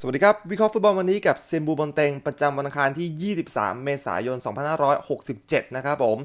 สวัสดีครับ วิเคราะห์ฟุตบอลวันนี้กับเซมบูบอลเตงประจำวันอังคารที่ 23 เมษายน 2567 นะครับผม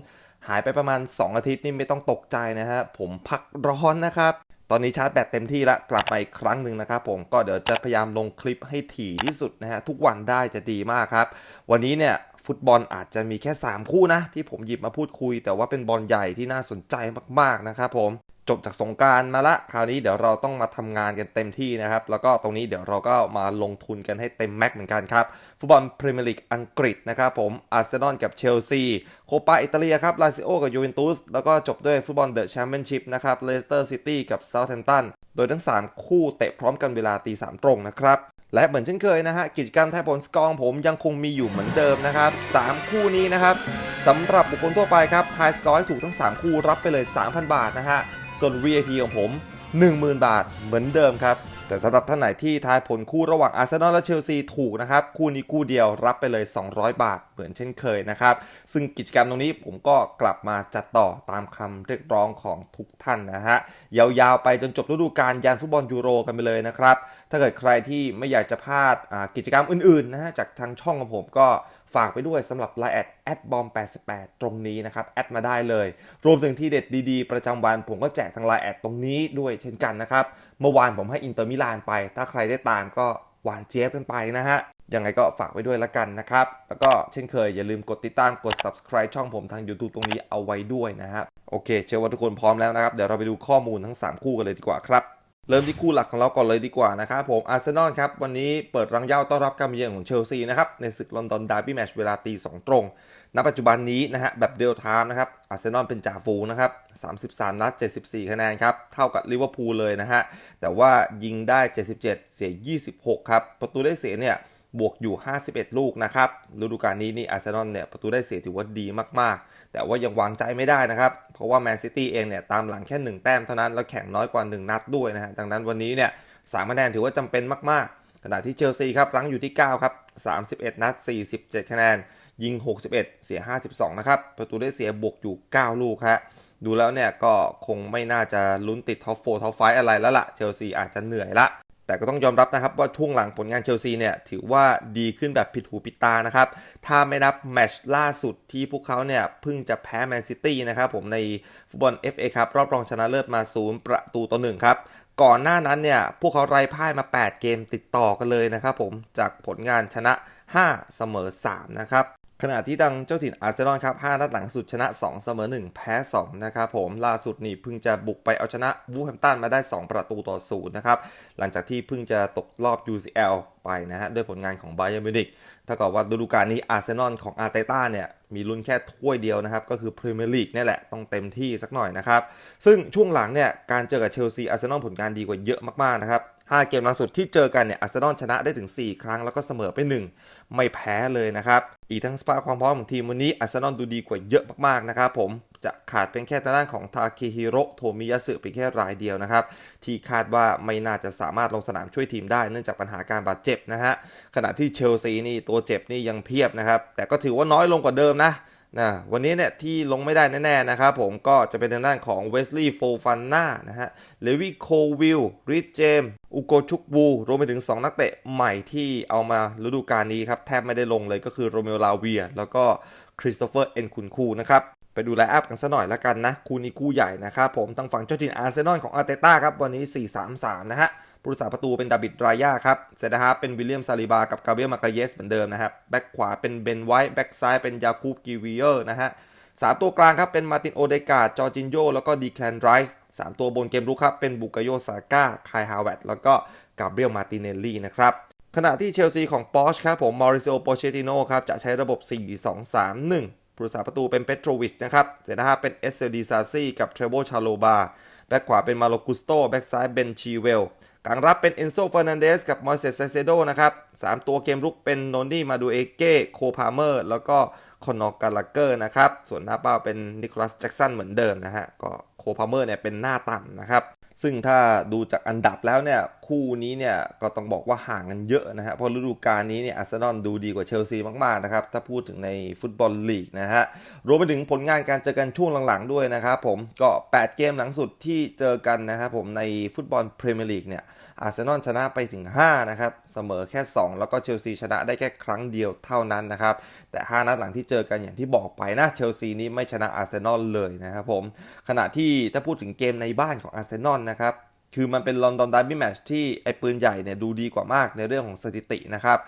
หายไปประมาณ 2 อาทิตย์นี่ไม่ต้องตกใจนะฮะ ผมพักร้อนนะครับ ตอนนี้ชาร์จแบตเต็มที่ล้วกลับมาอีกครั้งหนึ่งนะครับผมก็เดี๋ยวจะพยายามลงคลิปให้ถี่ที่สุดนะฮะ ทุกวันได้จะดีมากครับ วันนี้เนี่ยฟุตบอลอาจจะมีแค่ 3 คู่นะ ที่ผมหยิบมาพูดคุย แต่ว่าเป็นบอลใหญ่ที่น่าสนใจมากๆนะครับผม จบจากสงการมาละคราวนี้เดี๋ยวเราต้องมาทำงานกันเต็มที่นะครับ แล้วก็ตรงนี้เดี๋ยวเราก็มาลงทุนกันให้เต็มแม็กเหมือนกันครับ ฟุตบอลพรีเมียร์ลีกอังกฤษนะครับผมอาร์เซนอลกับเชลซีโคปาอิตาเลียครับลาซิโอกับยูเวนตุสแล้วก็จบด้วยฟุตบอลเดอะแชมเปี้ยนชิพนะครับเลสเตอร์ซิตี้กับเซาท์แฮมป์ตันโดยทั้ง 3 คู่เตะพร้อมกันเวลาตีสามตรงนะครับและเหมือนเช่นเคยนะฮะกิจกรรมทายผลสกอร์ผมยังคงมีอยู่เหมือนเดิมนะครับ 3 คู่นี้นะครับสำหรับบุคคลทั่วไปครับทายสกอร์ให้ถูกทั้ง 3 คู่รับไปเลย 3,000 บาทนะฮะ ส่วน VIP ของผม 10,000 บาทเหมือนเดิมครับ แต่สำหรับท่านไหนที่ทายผลคู่ระหว่างอาร์เซนอลและเชลซีถูกนะครับ คู่นี้คู่เดียวรับไปเลย 200 บาทเหมือนเช่นเคยนะครับ ซึ่งกิจกรรมตรงนี้ผมก็กลับมาจัดต่อตามคำเรียกร้องของทุกท่านนะฮะ ยาวๆไปจนจบฤดูกาลยันฟุตบอลยูโรกันไปเลยนะครับ ถ้าเกิดใครที่ไม่อยากจะพลาดกิจกรรมอื่นๆนะฮะจากทางช่องของผมก็ ฝากไปด้วยสำหรับ l ล n e แอดแอดบอม88 ตรงนี้นะครับ แอดมาได้เลย รวมถึงที่เด็ดดีๆ ประจำวัน ผมก็แจกทาง l ล n e แอดตรงนี้ด้วยเช่นกันนะครับ เมื่อวานผมให้อินเตอร์มิลานไป ถ้าใครได้ตามก็หวานเจี๊ยบกันไปนะฮะยังไงก็ฝากไว้ด้วยละกันนะครับ แล้วก็เช่นเคยอย่าลืมกดติดตามกด subscribe ช่องผมทาง YouTube ตรงนี้เอาไว้ด้วยนะครับ โอเค เชื่อว่าทุกคนพร้อมแล้วนะครับ เดี๋ยวเราไปดูข้อมูลทั้ง 3 คู่กันเลยดีกว่าครับ เริ่มที่คู่หลักของเราก่อนเลยดีกว่านะครับผมอาร์เซนอลครับ วันนี้เปิดรังเย่าต้อนรับการมาเยือนของเชลซีนะครับ ในศึกลอนดอนดาร์บี้แมตช์เวลาตี2ตรง ณ ปัจจุบันนี้นะฮะ แบบเดลไทม์นะครับ อาร์เซนอลเป็นจ่าฝูนะครับ 33 นัด 74 คะแนนครับ เท่ากับลิเวอร์พูลเลยนะฮะ แต่ว่ายิงได้ 77 เสีย 26 ครับ ประตูได้เสียเนี่ยบวกอยู่ 51 ลูกนะครับฤดูกาลนี้นี่อาร์เซนอลเนี่ยประตูได้เสียถือว่าดีมากๆ แต่ว่ายังวางใจไม่ได้นะครับ เพราะว่าแมนซิตี้เองเนี่ยตามหลังแค่ 1 แต้มเท่านั้น แล้วแข่งน้อยกว่า 1 นัดด้วยนะฮะ ดังนั้นวันนี้เนี่ยสามคะแนนถือว่าจำเป็นมากๆ ขณะที่เชลซีครับรั้งอยู่ที่ 9 ครับ 31 นัด 47 คะแนน ยิง 61 เสีย 52 นะครับ ประตูได้เสียบวกอยู่ 9 ลูกฮะ ดูแล้วเนี่ยก็คงไม่น่าจะลุ้นติดท็อปโฟท็อปไฟอะไรแล้วล่ะ เชลซีอาจจะเหนื่อยละ แต่ก็ต้องยอมรับนะครับว่าช่วงหลังผลงานเชลซีเนี่ยถือว่าดีขึ้นแบบผิดหูผิดตานะครับ ถ้าไม่นับแมตช์ล่าสุดที่พวกเขาเนี่ยเพิ่งจะแพ้แมนซิตี้นะครับผมในฟุตบอล FA ครับรอบรองชนะเลิศมาศูนย์ประตูต่อหนึ่งครับก่อนหน้านั้นเนี่ยพวกเขาไร้พ่ายมา 8 เกมติดต่อกันเลยนะครับผมจากผลงานชนะ 5 เสมอ 3 นะครับ ขณะที่ดังเจ้าถิ่นอาร์เซนอลครับ5นัดหลังสุดชนะ 2 เสมอ 1 แพ้ 2 นะครับผมล่าสุดนี่เพิ่งจะบุกไปเอาชนะวูแฮมตันมาได้ 2 ประตูต่อศูนย์นะครับ หลังจากที่เพิ่งจะตกรอบ UCL ไปนะฮะด้วยผลงานของไบเยอร์มิวนิกถ้ากับว่าฤดูกาลนี้อาร์เซนอลของอาร์เตต้าเนี่ย มีลุ้นแค่ถ้วยเดียวนะครับ ก็คือพรีเมียร์ลีกนี่แหละต้องเต็มที่สักหน่อยนะครับ ซึ่งช่วงหลังเนี่ยการเจอกับเชลซีอาร์เซนอลผลงานดีกว่าเยอะมากๆนะครับ5เกมล่าสุดที่เจอกันเนี่ยอาร์เซนอลชนะได้ถึง 4 ครั้งแล้วก็เสมอไป 1 ไม่แพ้เลยนะครับ อีกทั้งสภาพความพร้อมของทีมวันนี้อาร์เซนอลดูดีกว่าเยอะมากๆนะครับผม จะขาดเป็นแค่ทางด้านของทาเคฮิโร่โทมิยาสึเพียงแค่รายเดียวนะครับ ที่คาดว่าไม่น่าจะสามารถลงสนามช่วยทีมได้เนื่องจากปัญหาการบาดเจ็บนะฮะขณะที่เชลซีนี่ตัวเจ็บนี่ยังเพียบนะครับ แต่ก็ถือว่าน้อยลงกว่าเดิมนะนะวันนี้เนี่ยที่ลงไม่ได้แน่ๆนะครับผมก็จะเป็นทางด้านของเวสลีย์โฟฟันนานะฮะเลวิโควิลริชเจมอุโกชุกบูรวมไปถึง 2 นักเตะใหม่ที่เอามาฤดูกาลนี้ครับ แทบไม่ได้ลงเลยก็คือโรเมโอลาเวีย แล้วก็คริสโตเฟอร์เอ็นคุนคูนะครับ ไปดูไลน์อัพกันซะหน่อยละกันนะ คู่นี้คู่ใหญ่นะครับผมทางฝั่งเจ้าถิ่นอาร์เซนอลของอาร์เตต้าครับวันนี้ 4-3-3 นะฮะผู้รักษาประตูเป็นดาบิดรายาครับเซนเตอร์ฮาเป็นวิลเลียมซาลิบา กับกาเบรียลมากาเยสเหมือนเดิมนะครับ แบ็กขวาเป็นเบนไวท์แบ็กซ้ายเป็นยาคูบกิวิเออร์นะฮะสามตัวกลางครับเป็นมาตินโอเดกาจอร์จินโยแล้วก็ดีแคลนไรส์สามตัวบนเกมรุกครับเป็นบุกโยซาก้าคายฮาวเวตแล้วก็กาเบรียลมาติเนลลี่นะครับขณะที่เชลซีของปอชครับผมมอริซิโอโปเชติโนครับจะใช้ระบบ 4-2-3-1 ผู้รักษาประตูเป็นเปโตรวิชนะครับเซนเตอร์ฮาเป็นเอสเซลดีซาซีกับเทรโบชาโลบาแบ็กขวาเป็นมาโลกุสโตแบ็กซ้ายเบนชีเวลกลางรับเป็นเอนโซเฟอร์นันเดสกับมอยเซสเซโดนะครับสามตัวเกมรุกเป็นโนนี่มาดูเอเก้โคพาเมอร์ แล้วก็คอนนอร์กาลาเกอร์นะครับ ส่วนหน้าเป้าเป็นนิโคลัสแจ็กสันเหมือนเดิมนะฮะ ก็โคพาเมอร์เนี่ยเป็นหน้าต่ำนะครับ ซึ่งถ้าดูจากอันดับแล้วเนี่ยคู่นี้เนี่ยก็ต้องบอกว่าห่างกันเยอะนะฮะเพราะฤดูกาลนี้เนี่ยอาร์เซนอลดูดีกว่าเชลซีมากๆนะครับถ้าพูดถึงในฟุตบอลลีกนะฮะรวมไปถึงผลงานการเจอกันช่วงหลังๆด้วยนะครับผมก็ 8 เกมหลังสุดที่เจอกันนะครับผมในฟุตบอลพรีเมียร์ลีกเนี่ย อาร์เซนอลชนะไปถึง 5 นะครับ เสมอแค่ 2 แล้วก็เชลซีชนะได้แค่ครั้งเดียวเท่านั้นนะครับ แต่ 5 นัดหลังที่เจอกันอย่างที่บอกไปนะ เชลซีนี้ไม่ชนะอาร์เซนอลเลยนะครับผม ขณะที่ถ้าพูดถึงเกมในบ้านของอาร์เซนอลนะครับคือมันเป็นลอนดอนดาร์บี้แมชที่ไอ้ปืนใหญ่เนี่ยดูดีกว่ามากในเรื่องของสถิตินะครับ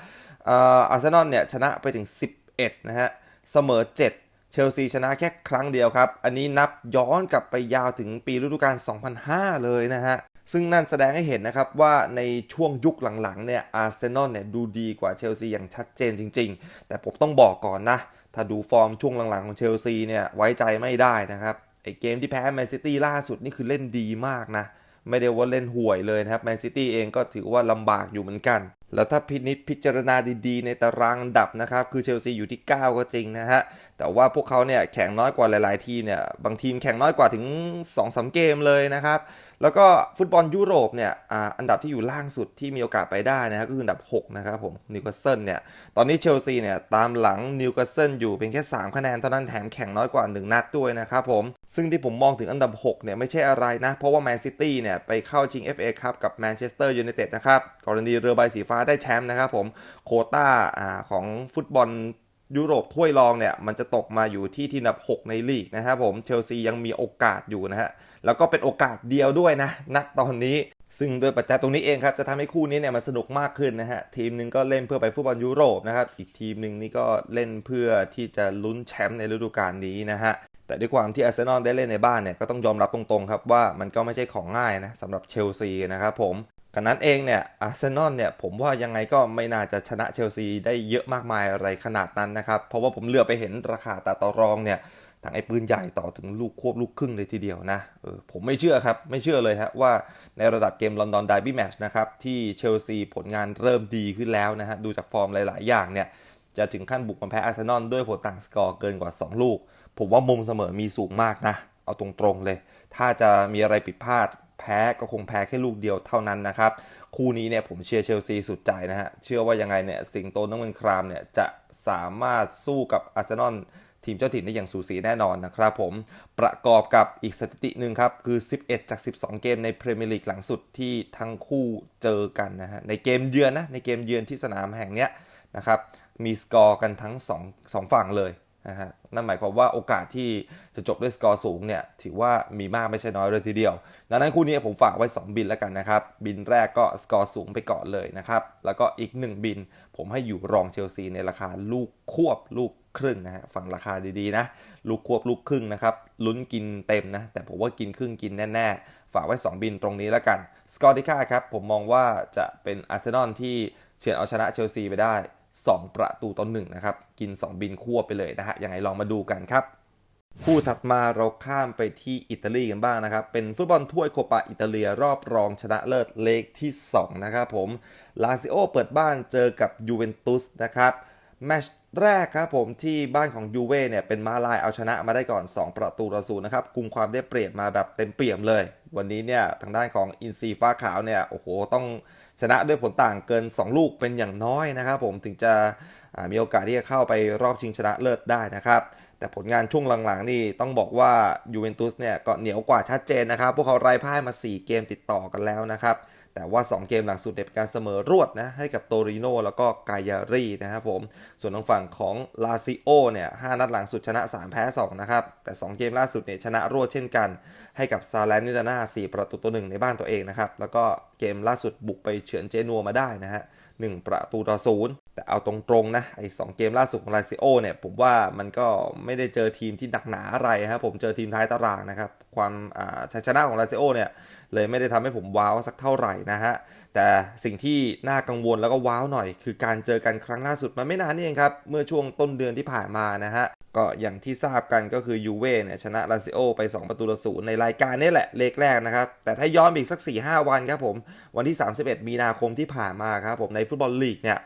อาร์เซนอลเนี่ยชนะไปถึง 11 นะฮะ เสมอ7เชลซีชนะแค่ครั้งเดียวครับ อันนี้นับย้อนกลับไปยาวถึงปีฤดูกาล2005 เลยนะฮะ ซึ่งนั่นแสดงให้เห็นนะครับว่าในช่วงยุคหลังๆเนี่ยอาร์เซนอลเนี่ยดูดีกว่าเชลซีอย่างชัดเจนจริง ๆ แต่ผมต้องบอกก่อนนะ ถ้าดูฟอร์มช่วงหลังๆของเชลซีเนี่ยไว้ใจไม่ได้นะครับไอเกมที่แพ้แมนซิตี้ล่าสุดนี่คือเล่นดีมากนะ ไม่ได้ว่าเล่นห่วยเลยนะครับแมนซิตี้เองก็ถือว่าลำบากอยู่เหมือนกัน แล้วถ้าพินิษพิจารณาดีๆ ในตารางดับนะครับ คือเชลซีอยู่ที่ 9 ก็จริงนะฮะ แต่ว่าพวกเขาเนี่ยแข่งน้อยกว่าหลายๆ ทีมเนี่ย บางทีมแข่งน้อยกว่าถึง2-3เกมเลยนะครับ แล้วก็ฟุตบอลยุโรปเนี่ยออันดับที่อยู่ล่างสุดที่มีโอกาสไปได้นะครก็คืออันดับ 6 นะครับผมนิวคาสเซิลเนี่ยตอนนี้เชลซีเนี่ยตามหลังนิวคาสเซิลอยู่เพียงแค่ 3 คะแนนเท่านั้นแถมแข่งน้อยกว่า 1 นัดด้วยนะครับผม ซึ่งที่ผมมองถึงอันดับ 6 เนี่ยไม่ใช่อะไรนะ เพราะว่าแมนซิตี้เนี่ยไปเข้าชิง FA คัพกับแมนเชสเตอร์ยูไนเต็ดนะครับกรณีเรือใบสีฟ้าได้แชมป์นะครับผมโคต้าของฟุตบอลยุโรปถ้วยรองเนี่ยมันจะตกมาอยู่ที่ที่อันดับ 6 ในลีกนะครับผมเชลซียังมีโอกาสอยู่นะฮะ แล้วก็เป็นโอกาสเดียวด้วยนะณตอนนี้ ซึ่งโดยปัจจัยตรงนี้เองครับจะทำให้คู่นี้เนี่ยมันสนุกมากขึ้นนะฮะทีมหนึ่งก็เล่นเพื่อไปฟุตบอลยุโรปนะครับอีกทีมหนึ่งนี่ก็เล่นเพื่อที่จะลุ้นแชมป์ในฤดูกาลนี้นะฮะแต่ด้วยความที่อาร์เซนอลได้เล่นในบ้านเนี่ยก็ต้องยอมรับตรงๆครับว่ามันก็ไม่ใช่ของง่ายนะสำหรับเชลซีนะครับผมกันนั้นเองเนี่ยอาร์เซนอลเนี่ยผมว่ายังไงก็ไม่น่าจะชนะเชลซีได้เยอะมากมายอะไรขนาดนั้นนะครับ เพราะว่าผมเลือกไปเห็นราคาตาต่อรองเนี่ย ทางไอ้ปืนใหญ่ต่อถึงลูกควบลูกครึ่งเลยทีเดียวนะออผมไม่เชื่อครับ ไม่เชื่อเลยฮะว่าในระดับเกมลอนดอนไดบี้แมชนะครับที่เชลซีผลงานเริ่มดีขึ้นแล้วนะฮะดูจากฟอร์มหลาย ๆ อย่างเนี่ยจะถึงขั้นบุกมาแพ้อาร์เซนอลด้วยผลต่างสกอร์เกินกว่า 2 ลูก ผมว่ามุมเสมอมีสูงมากนะ เอาตรงๆเลย ถ้าจะมีอะไรผิดพลาดแพ้ก็คงแพ้แค่ลูกเดียวเท่านั้นนะครับ คู่นี้เนี่ยผมเชียร์เชลซีสุดใจนะฮะ เชื่อว่ายังไงเนี่ยสิงโตน้ำเงินครามเนี่ยจะสามารถสู้กับอาร์เซนอล ทีมเจ้าถิ่นได้อย่างสูสีแน่นอนนะครับผมประกอบกับอีกสถิติหนึ่งครับ คือ 11 จาก 12 เกมในพรีเมียร์ลีกหลังสุดที่ทั้งคู่เจอกันนะฮะในเกมเยือนนะในเกมเยือนที่สนามแห่งเนี้ยนะครับมีสกอร์กันทั้ง2 2ฝั่งเลยนะฮะนั่นหมายความว่าโอกาสที่จะจบด้วยสกอร์สูงเนี่ยถือว่ามีมากไม่ใช่น้อยเลยทีเดียว ดังนั้นคู่นี้ผมฝากไว้ 2 บินแล้วกันนะครับ บินแรกก็สกอร์สูงไปก่อนเลยนะครับ แล้วก็อีก 1 บิน ผมให้อยู่รองเชลซีในราคาลูกควบลูก ครึ่งนะฮะฟังราคาดีๆนะลูกควบลูกครึ่งนะครับลุ้นกินเต็มนะ แต่ผมว่ากินครึ่งกินแน่ๆ ฝากไว้ 2 บินตรงนี้แล้วกันสกอร์ที่ค่าครับ ผมมองว่าจะเป็นอาร์เซนอลที่เฉือนเอาชนะเชลซีไปได้ 2 ประตูต่อหนึ่งนะครับ กิน 2 บินควบไปเลยนะฮะยังไงลองมาดูกันครับคู่ถัดมาเราข้ามไปที่อิตาลีกันบ้างนะครับ เป็นฟุตบอลถ้วยโคปาอิตาเลียรอบรองชนะเลิศเลกที่ 2 นะครับผม ลาซิโอเปิดบ้านเจอกับยูเวนตุสนะครับ แมช แรกครับผมที่บ้านของยูเว่เนี่ยเป็นมาลายเอาชนะมาได้ก่อน 2 ประตูต่อศูนย์นะครับกุมความได้เปรียบมาแบบเต็มเปี่ยมเลย วันนี้เนี่ยทางด้านของอินซีฟ้าขาวเนี่ยโอ้โหต้องชนะด้วยผลต่างเกิน 2 ลูกเป็นอย่างน้อยนะครับผมถึงจะมีโอกาสที่จะเข้าไปรอบชิงชนะเลิศได้นะครับ แต่ผลงานช่วงหลังๆ นี่ต้องบอกว่ายูเวนตุสเนี่ยก็เหนียวกว่าชัดเจนนะครับ พวกเขาไร้พ่ายมา 4 เกมติดต่อกันแล้วนะครับ แต่ว่า 2 เกมหลังสุดเด็เป็นการเสมอรวดนะให้กับโตริโนแล้วก็กายารีนะครับผม ส่วนทางฝั่งของลาซิโอเนี่ยหนัดหลังสุดชนะ 3 แพ้ 2 นะครับ แต่ 2 เกมล่าสุดเนี่ยชนะรวดเช่นกันให้กับซาแลนนิตาน่า4ประตูต่อหนึ่งในบ้านตัวเองนะครับ แล้วก็เกมล่าสุดบุกไปเฉือนเจนัวมาได้นะฮะหประตูต่อศูนย์แต่เอาตรงๆนะไอ้สเกมล่าสุดของลาซิโอเนี่ยผมว่ามันก็ไม่ได้เจอทีมที่หนักหนาอะไรครับผมเจอทีมท้ายตารางนะครับความชัยชนะของลาซิโอเนี่ย เลยไม่ได้ทำให้ผมว้าวสักเท่าไหร่นะฮะ แต่สิ่งที่น่ากังวลแล้วก็ว้าวหน่อย คือการเจอกันครั้งล่าสุดมันไม่นานนี่เองครับ เมื่อช่วงต้นเดือนที่ผ่านมานะฮะ ก็อย่างที่ทราบกันก็คือยูเว่เนี่ยชนะลาซิโอไป 2 ประตูต่อศูนย์ในรายการนี้แหละเลกแรกนะครับ แต่ถ้าย้อนอีกสัก 4-5 วันครับผม วันที่ 31 มีนาคมที่ผ่านมาครับผมในฟุตบอลลีกเนี่ย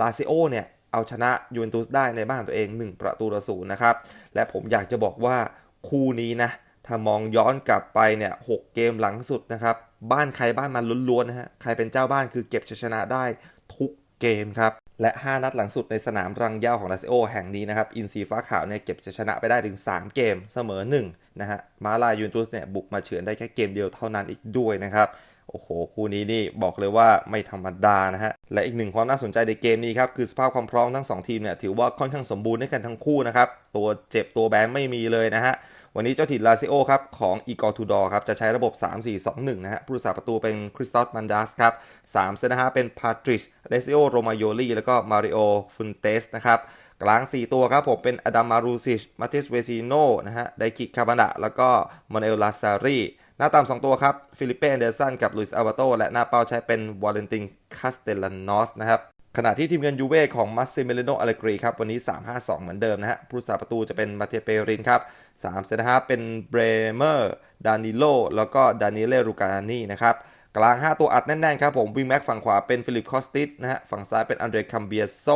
ลาซิโอเนี่ยเอาชนะยูเวนตุสได้ในบ้านตัวเอง 1 ประตูต่อศูนย์นะครับ และผมอยากจะบอกว่าคู่นี้นะ ถ้ามองย้อนกลับไปเนี่ยหเกมหลังสุดนะครับ บ้านใครบ้านมันล้วนๆนะฮะ ใครเป็นเจ้าบ้านคือเก็บชัยชนะได้ทุกเกมครับ และ 5 นัดหลังสุดในสนามรังยาของลาซิโอแห่งนี้นะครับ อินซีฟ้าขาวเนี่ยเก็บชัยชนะไปได้ถึง 3 เกมเสมอ1นะฮะ มาลายูนตุสเนี่ยบุกมาเฉือนได้แค่เกมเดียวเท่านั้นอีกด้วยนะครับโอ้โห คู่นี้นี่บอกเลยว่าไม่ธรรมดานะฮะ และอีกหนึ่งความน่าสนใจในเกมนี้ครับ คือสภาพความพร้อมทั้ง 2 ทีมเนี่ย ถือว่าค่อนข้างสมบูรณ์ด้วยกันทั้งคู่นะครับ ตัวเจ็บตัวแบงไม่มีเลยนะฮะ วันนี้เจ้าถิ่นลาซิโอครับของอีกอร์ทูดอร์ครับจะใช้ระบบ 3-4-2-1 นะฮะผู้รักษาประตูเป็นคริสตอสมันดัสครับ3เซนนะฮะเป็นพาทริชเลซิโอโรมาโยลีแล้วก็มาริโอฟุนเตสนะครับกลาง 4 ตัวครับผมเป็นอดัมมารูซิชมาติสเวซิโนนะฮะไดกิคาบานะแล้วก็มอนเอลลาซารีหน้าตาม 2 ตัวครับ ฟิลิปเป้เดอร์สันกับลุยส์อัลวาโต และหน้าเป้าใช้เป็นวาเลนติน คาสเตลานอสนะครับ ขณะที่ทีมเยือนยูเว่ของมัสซิเมเลโนอเลกรีครับวันนี้ 3-5-2 เหมือนเดิมนะฮะผู้รักษาประตูจะเป็นมาเทเปรินครับ3เซนนะฮะเป็นเบรเมอร์ดานิโลแล้วก็ดานิเลรูกานีนะครับกลาง 5 ตัวอัดแน่นๆครับผมวิงแม็กฝั่งขวาเป็นฟิลิปคอสติสนะฮะฝั่งซ้ายเป็นอันเดรคัมเบียโซ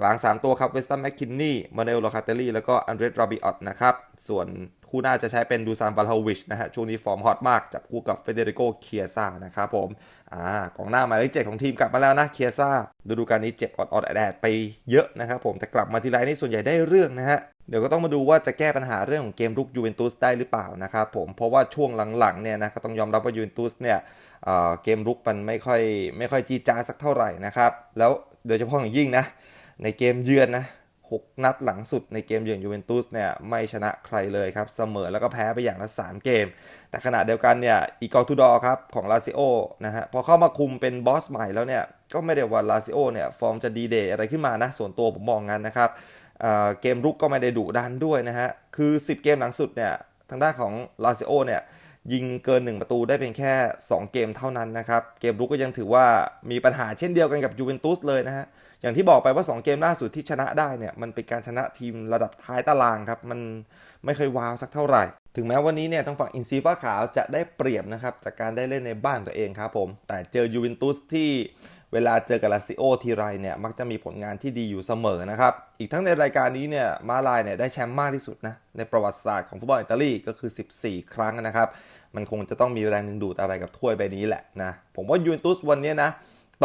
กลาง 3 ตัวครับเวสตันแมคคินนี่มาเนลโลคาเตลลี่แล้วก็อันเดรราบิออตนะครับส่วน คู่หน้าจะใช้เป็นดูซานบาลาวิชนะฮะช่วงนี้ฟอร์มฮอตมากจับคู่กับเฟเดริโกเคียซ่านะครับผมอ่ากองหน้าหมายเลขเจ็ดของทีมกลับมาแล้วนะเคียซ่าฤดูกาลนี้เจ็บอดๆแอดไปเยอะนะครับผมแต่กลับมาทีไรนี่ส่วนใหญ่ได้เรื่องนะฮะเดี๋ยวก็ต้องมาดูว่าจะแก้ปัญหาเรื่องของเกมรุกยูเวนตุสได้หรือเปล่านะครับผมเพราะว่าช่วงหลังๆเนี่ยนะก็ต้องยอมรับว่ายูเวนตุสเนี่ยเเกมรุกมันไม่ค่อยไม่ค่อยจีจ้าสักเท่าไหร่นะครับแล้วโดยเฉพาะอย่างยิ่งนะในเกมเยือนนะ 6 นัดหลังสุดในเกมเยือนยูเวนตุสเนี่ยไม่ชนะใครเลยครับ เสมอแล้วก็แพ้ไปอย่างละ 3 เกม แต่ขณะเดียวกันเนี่ยอีกอทูดอครับของลาซิโอนะฮะพอเข้ามาคุมเป็นบอสใหม่แล้วเนี่ยก็ไม่ได้ว่าลาซิโอเนี่ยฟอร์มจะดีเดย์อะไรขึ้นมานะ ส่วนตัวผมมองงั้นนะครับเอ่อเกมรุกก็ไม่ได้ดุดันด้วยนะฮะคือ 10 เกมหลังสุดเนี่ยทางด้านของลาซิโอเนี่ยยิงเกิน 1 ประตูได้เพียงแค่ 2 เกมเท่านั้นนะครับ เกมรุกก็ยังถือว่ามีปัญหาเช่นเดียวกันกับยูเวนตุสเลยนะฮะ อย่างที่บอกไปว่า 2 เกมล่าสุดที่ชนะได้เนี่ยมันเป็นการชนะทีมระดับท้ายตารางครับ มันไม่เคยว้าวสักเท่าไหร่ ถึงแม้วันนี้เนี่ยทางฝั่งอินซีฟ้าขาวจะได้เปรียบนะครับจากการได้เล่นในบ้านตัวเองครับผม แต่เจอยูเวนตุสที่เวลาเจอกับลาซิโอทีไรเนี่ยมักจะมีผลงานที่ดีอยู่เสมอนะครับ อีกทั้งในรายการนี้เนี่ยมาลายเนี่ยได้แชมป์มากที่สุดนะในประวัติศาสตร์ของฟุตบอลอิตาลีก็คือ 14 ครั้งนะครับ มันคงจะต้องมีแรงดึงดูดอะไรกับถ้วยใบนี้แหละนะ ผมว่ายูเวนตุสวันนี้นะ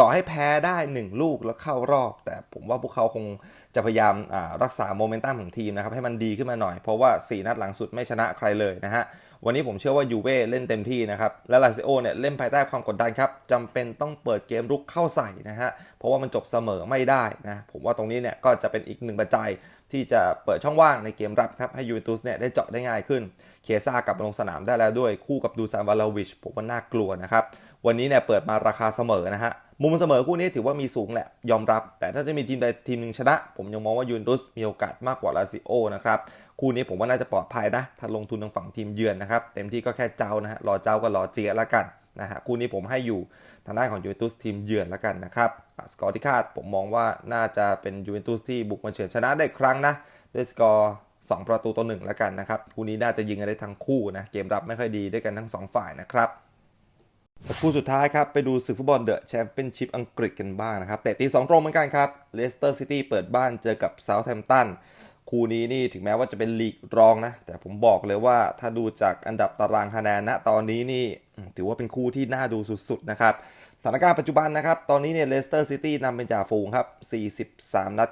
ต่อให้แพ้ได้ 1 ลูกแล้วเข้ารอบ แต่ผมว่าพวกเขาคงจะพยายามรักษาโมเมนตัมของทีมนะครับให้มันดีขึ้นมาหน่อย เพราะว่า 4 นัดหลังสุดไม่ชนะใครเลยนะฮะ วันนี้ผมเชื่อว่ายูเว่เล่นเต็มที่นะครับ และลาซิโอเนี่ยเล่นภายใต้ความกดดันครับจำเป็นต้องเปิดเกมรุกเข้าใส่นะฮะ เพราะว่ามันจบเสมอไม่ได้นะ ผมว่าตรงนี้เนี่ยก็จะเป็นอีกหนึ่งปัจจัยที่จะเปิดช่องว่างในเกมรับครับให้ยูเวนตุสเนี่ยได้เจาะได้ง่ายขึ้น เคซ่ากลับมาลงสนามได้แล้วด้วยคู่กับดูซานวาลาวิชผมว่าน่ากลัวนะครับ วันนี้เนี่ยเปิดมาราคาเสมอนะฮะมุมเสมอคู่นี้ถือว่ามีสูงแหละยอมรับ แต่ถ้าจะมีทีมใดทีมหนึ่งชนะ ผมยังมองว่ายูเวนตุสมีโอกาสมากกว่าลาซิโอนะครับคู่นี้ผมว่าน่าจะปลอดภัยนะ ถ้าลงทุนทางฝั่งทีมเยือนนะครับ เต็มที่ก็แค่เจ้านะฮะรอเจ้าก็รอเจียล้วกันนะฮะคู่นี้ผมให้อยู่ทางด้านของยูเวนตุสทีมเยือนล้วกันนะครับสกอร์ที่คาดผมมองว่าน่าจะเป็นยูเวนตุสที่บุกมาเฉือนชนะได้ครั้งนะด้วยสกอร์2ประตูต่อหนึ่งล้วกันนะครับคู่นี้น่าจะยิงกันได้ทั้งคู่นะเกมรับไม่ค่อยดีด้วยกันทั้ง 2 ฝ่ายนะครับ คู่สุดท้ายครับ ไปดูศึกฟุตบอลเดอะแชมเปี้ยนชิพอังกฤษกันบ้างนะครับแต่ตีสองตรงเหมือนกันครับเลสเตอร์ซิตี้เปิดบ้านเจอกับเซาท์แฮมป์ตันคู่นี้นี่ถึงแม้ว่าจะเป็นลีกรองนะ แต่ผมบอกเลยว่าถ้าดูจากอันดับตารางคะแนนณตอนนี้นี่ถือว่าเป็นคู่ที่น่าดูสุดๆนะครับสถานการณ์ปัจจุบันนะครับ ตอนนี้เนี่ยเลสเตอร์ซิตี้นำเป็นจ่าฝูงครับ 43 นัด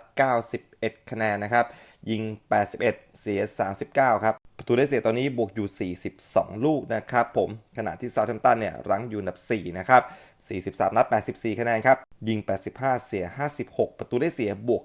91 คะแนนนะครับ ยิง 81 เสีย 39 ครับ ประตูได้เสียตอนนี้บวกอยู่ 42 ลูกนะครับผม ขณะที่ซาท์แฮมป์ตันเนี่ยรั้งอยู่อันดับ 4 นะครับ 43 นัด 84 คะแนนครับ ยิง 85 เสีย 56 ประตูได้เสียบวก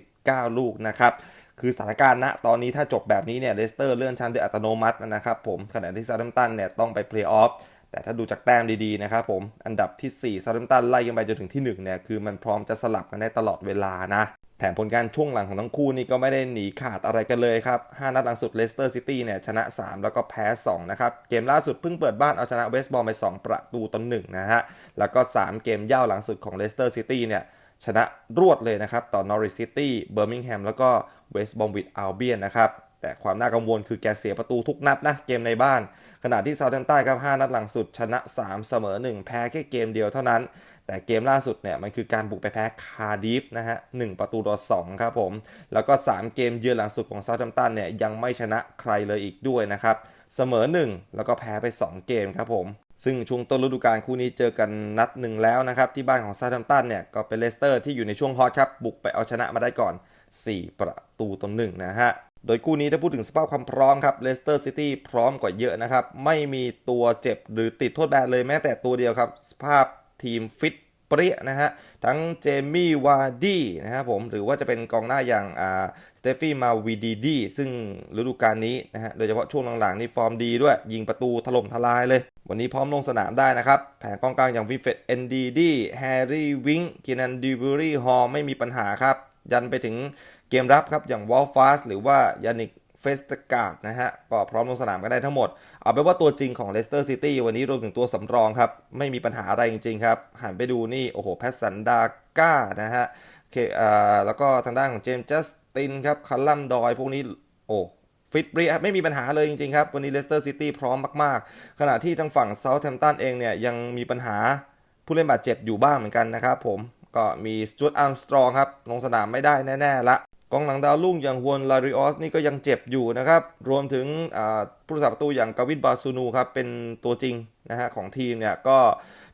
29 ลูกนะครับ คือสถานการณ์ณตอนนี้ถ้าจบแบบนี้เนี่ยเลสเตอร์เลื่อนชั้นโดยอัตโนมัตินะครับผม ขณะที่ซาท์แฮมป์ตันเนี่ยต้องไปเพลย์ออฟแต่ถ้าดูจากแต้มดีๆนะครับผม อันดับที่4ซาร์ตัมตันไล่กันไปจนถึงที่1เนี่ยคือมันพร้อมจะสลับกันได้ตลอดเวลานะ แถมผลการช่วงหลังของทั้งคู่นี่ก็ไม่ได้หนีขาดอะไรกันเลยครับ 5 นัดหลังสุดเลสเตอร์ซิตี้เนี่ยชนะ 3 แล้วก็แพ้ 2 นะครับ เกมล่าสุดเพิ่งเปิดบ้านเอาชนะเวสต์บอลไป 2 ประตูต่อ1นะฮะ แล้วก็ 3 เกมย่าวหลังสุดของเลสเตอร์ซิตี้เนี่ยชนะรวดเลยนะครับ ต่อนอริสซิตี้เบอร์มิงแฮมแล้วก็เวสต์บอมวิดอัลเบียนนะครับ แต่ความน่ากังวลคือแกเสียประตูทุกนัดนะเกมในบ้าน ขณะที่เซาท์แฮมป์ตันครับ 5 นัดหลังสุดชนะ 3 เสมอ 1 แพ้แค่เกมเดียวเท่านั้น แต่เกมล่าสุดเนี่ยมันคือการบุกไปแพ้คาร์ดิฟนะฮะ1ประตูต่อ2ครับผม แล้วก็ 3 เกมเยือนหลังสุดของเซาท์แฮมป์ตันเนี่ยยังไม่ชนะใครเลยอีกด้วยนะครับเสมอ 1 แล้วก็แพ้ไป 2 เกมครับผม ซึ่งช่วงต้นฤดูกาลคู่นี้เจอกันนัดหนึ่งแล้วนะครับ ที่บ้านของซา u ์ h มตันเนี่ย ก็เป็นเลสเตอร์ที่อยู่ในช่วงฮอตครับ บุกไปเอาชนะมาได้ก่อน 4 ประตูต่อหนึ่งนะฮะ โดยคู่นี้ถ้าพูดถึงสภาพความพร้อมครับเลสเตอร์ซิตี้พร้อมกว่าเยอะนะครับ ไม่มีตัวเจ็บหรือติดโทษแบนเลยแม้แต่ตัวเดียวครับสภาพ ทีมฟิตเปรี้ยนะฮะ ทั้งเจมี่วาร์ดี้นะครับผม หรือว่าจะเป็นกองหน้าอย่างอ่าสเตฟี่มาวีดีดี ซึ่งฤดูกาลนี้นะฮะ โดยเฉพาะช่วงหลังๆนี่ฟอร์มดีด้วย ยิงประตูถล่มทลายเลย วันนี้พร้อมลงสนามได้นะครับ แผงกองกลางอย่างวิเฟตเอนดีดีแฮร์รี่วิงกินันดิวรี่ฮอลไม่มีปัญหาครับ ยันไปถึงเกมรับครับ อย่างวอลฟาสหรือว่ายานิกเฟสตกาดนะฮะ ก็พร้อมลงสนามกันได้ทั้งหมด เอาเป็นว่าตัวจริงของเลสเตอร์ซิตี้วันนี้รวมถึงตัวสำรองครับ ไม่มีปัญหาอะไรจริงๆครับ หันไปดูนี่ โอ้โห แพสซันดาก้านะฮะโอเคอ่าแล้วก็ทางด้านของเจมส์จัสตินครับคัลลัมดอยพวกนี้ โอ้ฟิตเรียไม่มีปัญหาเลยจริงๆครับ วันนี้เลสเตอร์ซิตี้พร้อมมากๆ ขณะที่ทางฝั่งเซาท์แฮมป์ตันเองเนี่ยยังมีปัญหาผู้เล่นบาดเจ็บอยู่บ้างเหมือนกันนะครับผมก็มีสจวตอาร์มสตรองครับ ลงสนามไม่ได้แน่ ๆ ละ กองหลังดาวรุ่งอย่างฮวนลาริออสนี่ก็ยังเจ็บอยู่นะครับ รวมถึงผู้รักษาประตูอย่างกาวินบาซูนูครับ เป็นตัวจริงนะฮะของทีมเนี่ยก็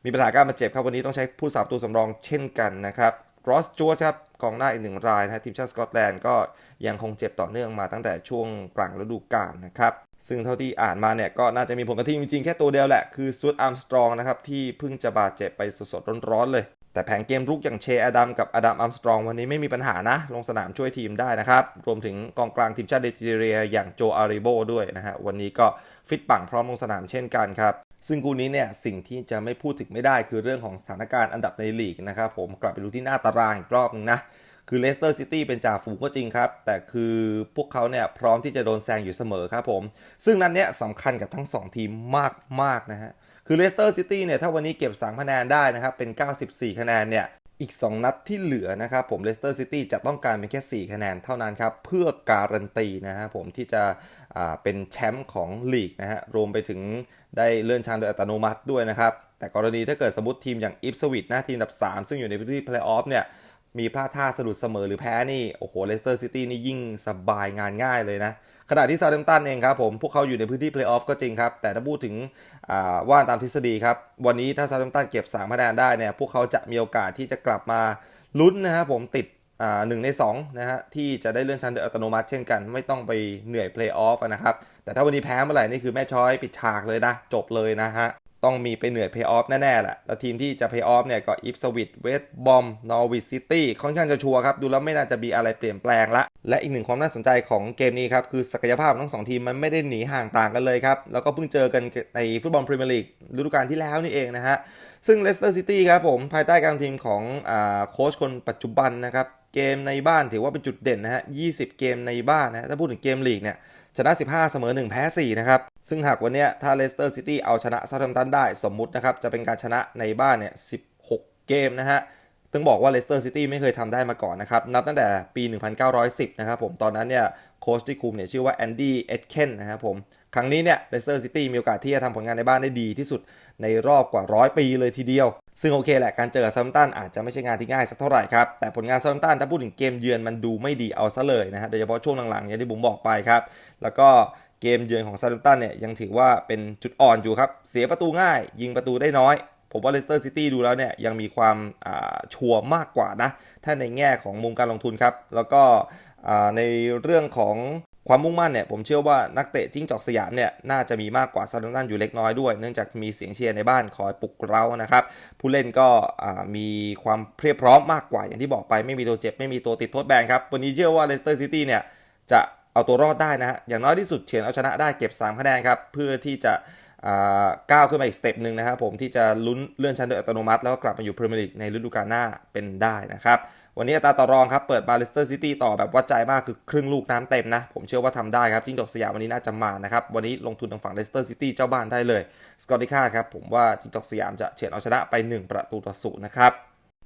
มีปัญหาการบาดเจ็บครับ วันนี้ต้องใช้ผู้รักษาประตูสำรองเช่นกันนะครับรอสจวตครับกองหน้าอีกหนึ่งรายนะฮะทีมชาติสกอตแลนด์ก็ยังคงเจ็บต่อเนื่องมาตั้งแต่ช่วงกลางฤดูกาลนะครับซึ่งเท่าที่อ่านมาเนี่ยก็น่าจะมีผลกระทบจริงๆแค่ตัวเดียวแหละ คือซูดอาร์มสตรองนะครับ ที่เพิ่งจะบาดเจ็บไปสดๆร้อนๆเลย แต่แผงเกมรุกอย่างเชอดัมกับอดัมอัมสตรองวันนี้ไม่มีปัญหานะ ลงสนามช่วยทีมได้นะครับ รวมถึงกองกลางทีมชาติเดจิเรียอย่างโจอาริโบด้วยนะฮะ วันนี้ก็ฟิตปังพร้อมลงสนามเช่นกันครับ ซึ่งกูนี้เนี่ยสิ่งที่จะไม่พูดถึงไม่ได้คือเรื่องของสถานการณ์อันดับในลีกนะครับผมกลับไปดูที่หน้าตารางอีกรอบนึงนะคือเลสเตอร์ซิตี้เป็นจ่าฝูงก็จริงครับ แต่คือพวกเขาเนี่ยพร้อมที่จะโดนแซงอยู่เสมอครับผม ซึ่งนั้นเนี่ยสำคัญกับทั้ง 2 ทีมมากมากๆนะฮะ คือเลสเตอร์ซิตี้เนี่ยถ้าวันนี้เก็บ3คะแนนได้นะครับเป็น 94 คะแนนเนี่ยอีก 2 นัดที่เหลือนะครับผมเลสเตอร์ซิตี้จะต้องการเป็นแค่ 4 คะแนนเท่านั้นครับเพื่อการันตีนะฮะผมที่จะเป็นแชมป์ของลีกนะฮะรวมไปถึงได้เลื่อนชั้นโดยอัตโนมัติด้วยนะครับ แต่กรณีถ้าเกิดสมมติทีมอย่างอิฟสวิตนะทีมอันดับ 3 ซึ่งอยู่ในพื้นที่เพลย์ออฟเนี่ยมีพลาดท่าสะดุดเสมอหรือแพ้นี่ โอ้โหเลสเตอร์ซิตี้นี่ยิ่งสบายงานง่ายเลยนะ ขณะที่ซา u ์ h มตันเองครับผม พวกเขาอยู่ในพื้นที่เพลย์ออฟก็จริงครับ แต่ถ้าพูดถึงว่าตามทฤษฎีครับ วันนี้ถ้าซา u ์ h มตันเก็บ3คะแนนได้เนี่ย พวกเขาจะมีโอกาสที่จะกลับมาลุ้นนะครับผมติดหนึ่งใน2นะฮะที่จะได้เลื่อนชั้นโดยอัตโนมัติเช่นกัน ไม่ต้องไปเหนื่อยเพลย์ออฟนะครับ แต่ถ้าวันนี้แพ้เมื่อไหร่นี่คือแม่ช้อยปิดฉากเลยนะ จบเลยนะฮะ ต้องมีไปเหนื่อยเพย์ออฟแน่ๆแหละ แล้วทีมที่จะเพย์ออฟเนี่ยก็อิฟสวิตเวสต์บอมนอร์วิสซิตี้ค่อนข้างจะชัวร์ครับ ดูแล้วไม่น่าจะมีอะไรเปลี่ยนแปลงละ และอีกหนึ่งความน่าสนใจของเกมนี้ครับ คือศักยภาพของทั้งสองทีมมันไม่ได้หนีห่างต่างกันเลยครับ แล้วก็เพิ่งเจอกันในฟุตบอลพรีเมียร์ลีกฤดูกาลที่แล้วนี่เองนะฮะ ซึ่งเลสเตอร์ซิตี้ครับผมภายใต้การทีมของอโค้ชคนปัจจุบันนะครับเกมในบ้านถือว่าเป็นจุดเด่นนะฮะ20 เกมในบ้านนะถ้าพูดถึงเกมลีกเนี่ย ชนะ 15 เสมอ 1 แพ้ 4 นะครับ ซึ่งหากวันนี้ถ้าเลสเตอร์ซิตี้เอาชนะซา u ์ h มตันได้สมมุตินะครับ จะเป็นการชนะในบ้านเนี่ย 16 เกมนะฮะต้องบอกว่าเลสเตอร์ซิตี้ไม่เคยทำได้มาก่อนนะครับ นับตั้งแต่ปี 1910 นะครับผม ตอนนั้นเนี่ยโค้ชที่คุมเนี่ยชื่อว่าแอนดี้ เอ็ดเคนนะครับผม ครั้งนี้เนี่ยเลสเตอร์ซิตี้มีโอกาสที่จะทำผลงานในบ้านได้ดีที่สุด ในรอบกว่าร้อยปีเลยทีเดียว ซึ่งโอเคแหละการเจอซัมตันอาจจะไม่ใช่งานที่ง่ายสักเท่าไหร่ครับ แต่ผลงานซัมตันถ้าพูดถึงเกมเยือนมันดูไม่ดีเอาซะเลยนะฮะโดยเฉพาะช่วงหลังๆอย่างที่ผมบอกไปครับ แล้วก็เกมเยือนของซาร์ตันเนี่ยยังถือว่าเป็นจุดอ่อนอยู่ครับเสียประตูง่าย ยิงประตูได้น้อยผมว่าเลสเตอร์ซิตี้ดูแล้วเนี่ยยังมีความชัวร์มากกว่านะ ถ้าในแง่ของมุมการลงทุนครับ แล้วก็ในเรื่องของ ความมุ่งมั่นเนี่ยผมเชื่อว่านักเตะจิ้งจอกสยามเนี่ยน่าจะมีมากกว่าซาร์ตันอยู่เล็กน้อยด้วย เนื่องจากมีเสียงเชียร์ในบ้านคอยปลุกเร้านะครับ ผู้เล่นก็มีความเพรียบพร้อมมากกว่าอย่างที่บอกไปไม่มีตัวเจ็บ ไม่มีตัวติดโทษแบนครับ วันนี้เชื่อว่าเลสเตอร์ซิตี้เนี่ยจะเอาตัวรอดได้นะฮะอย่างน้อยที่สุดเฉือนเอาชนะได้เก็บ 3 คะแนนครับ เพื่อที่จะก้าวขึ้นมาอีกสเต็ปหนึ่งนะครับผมที่จะลุ้นเลื่อนชั้นโดยอัตโนมัติ แล้วก็กลับมาอยู่พรีเมียร์ลีกในฤดูกาลหน้าเป็นได้นะครับ วันนี้อัตราต่อรองครับ เปิดบาเลสเตอร์ซิตี้ต่อแบบวัดใจมากคือครึ่งลูกน้ำเต็มนะ ผมเชื่อว่าทำได้ครับจิ้งจอกสยามวันนี้น่าจะมานะครับ วันนี้ลงทุนทางฝั่งเลสเตอร์ซิตี้เจ้าบ้านได้เลย สกอตติค่าครับ ผมว่าจิ้งจอกสยามจะเฉือนเอาชนะไป 1 ประตูต่อศูนย์นะครับ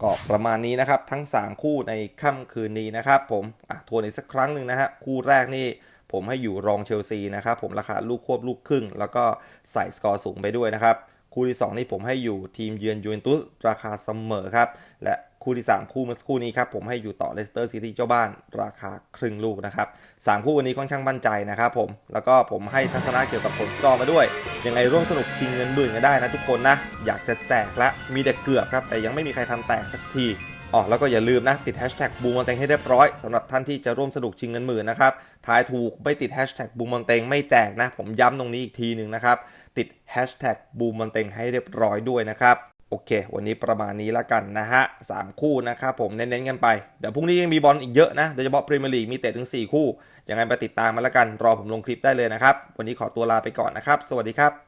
ก็ประมาณนี้นะครับ ทั้ง 3 คู่ในค่ำคืนนี้นะครับผมอะทวนอีกสักครั้งหนึ่งนะฮะคู่แรกนี่ผมให้อยู่รองเชลซีนะครับผมราคาลูกควบลูกครึ่ง แล้วก็ใส่สกอร์สูงไปด้วยนะครับคู่ที่ 2 นี่ผมให้อยู่ทีมเยือนยูเวนตุสราคาเสมอครับ และ คู่ที่ 3 คู่เมื่อสักครู่นี้ครับผมให้อยู่ต่อเลสเตอร์ซิตี้เจ้าบ้านราคาครึ่งลูกนะครับสามคู่วันนี้ค่อนข้างมั่นใจนะครับผมแล้วก็ผมให้ทัศนะเกี่ยวกับผลสกอร์มาด้วย ยังไงร่วมสนุกชิงเงินหมื่นกันได้นะทุกคนนะอยากจะแจกและมีเด็กเกือบครับแต่ยังไม่มีใครทำแตกสักทีอ๋อแล้วก็อย่าลืมนะ ติดแฮชแท็กบูมอนเตงให้เรียบร้อยสำหรับท่านที่จะร่วมสนุกชิงเงินหมื่นนะครับทายถูกไม่ติดแฮชแท็กบูมอนเตงไม่แจกนะ ผมย้ำตรงนี้อีกทีหนึ่งนะครับ ติดแฮชแท็กบูมมันเต็งให้เรียบร้อยด้วยนะครับ โอเค วันนี้ประมาณนี้ละกันนะฮะสามคู่นะครับผมเน้นๆกันไป เดี๋ยวพรุ่งนี้ยังมีบอลอีกเยอะนะ โดยเฉพาะพรีเมียร์ลีกมีเตะถึง 4 คู่ ยังไงไปติดตามมาละกัน รอผมลงคลิปได้เลยนะครับ วันนี้ขอตัวลาไปก่อนนะครับ สวัสดีครับ